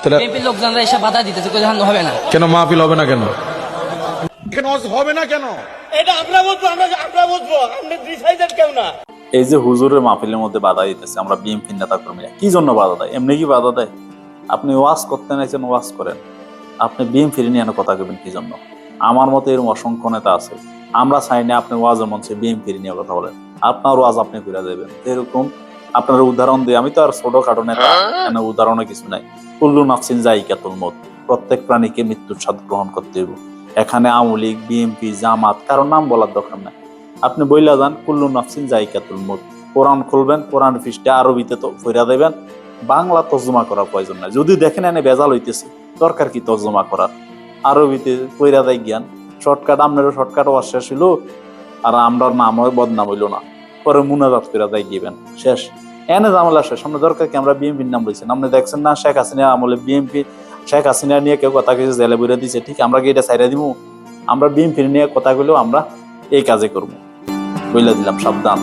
তাহলে বিএনপির লোকজনরা এসে বাধা দিতেছে হবে না। কেন মাহফিল হবে না কেন? কেন হবে না কেন? এটা আমরা বুঝব আমরা আমরা বুঝব আপনি ডিসাইডেড কেউ না। এই যে হুজুরের মাহফিলের মধ্যে বাধা দিতেছে আমরা বিএনপি নেতা কর্মীরা কি জন্য বাধা দেয়? এমনি কি বাধা দেয়? আপনি ওয়াজ করতে নাইছেন ওয়াজ করেন। আপনি বিএনপি নিয়ে কথা কবেন কি জন্য? আমার মতে এরকম অসংখ্য নেতা আছে। আমরা চাই না আপনি ওয়াজের মঞ্চে বিএনপি নিয়ে কথা বলেন। আপনার ওয়াজ আপনি করে দেবেন। এরকম আপনার উদাহরণ দিয়ে আমি তো আর ছোট খাটো নেতা এখানে উদাহরণে কিছু নাই। কুল্লু নাফসিন যাই কেতুল মত প্রত্যেক প্রাণীকে মৃত্যুর স্বাদ গ্রহণ করতে হইব। এখানে আওয়ামী লীগ বিএনপি জামাত কারোর নাম বলার দরকার নাই। আপনি বইলা যান কুল্লু নাফসিন জাইকাতুল মত। কোরআন খুলবেন কোরআন পৃষ্ঠে আরবিতে তো ফইরা দেবেন। বাংলা তর্জমা করার প্রয়োজন নাই। যদি দেখেন এনে বেজাল হইতেছে দরকার কি তর্জমা করার? আরবিতে কইরা দেয় জ্ঞান। শর্টকাট আপনারও শর্টকাট শেষ হইল আর আমরার নাম হয় বদনাম হইল না। পরে মুনাজাত করে দেয় দিবেন শেষ। এনে জামলা শেষ। আমরা দরকার কি? আমরা বিএনপির নাম লইছেন আপনি দেখছেন না? শেখ হাসিনা আমলে বিএনপি শেখ হাসিনা নিয়ে কেউ কথা কিছু জেলে বইরা দিছে। ঠিক, আমরা কি এটা সাইরা দিবো আমরা বিএনপি নিয়ে কথা কইলেও আমরা এই কাজে করব। বুঝলে দিলাম, সাবধান।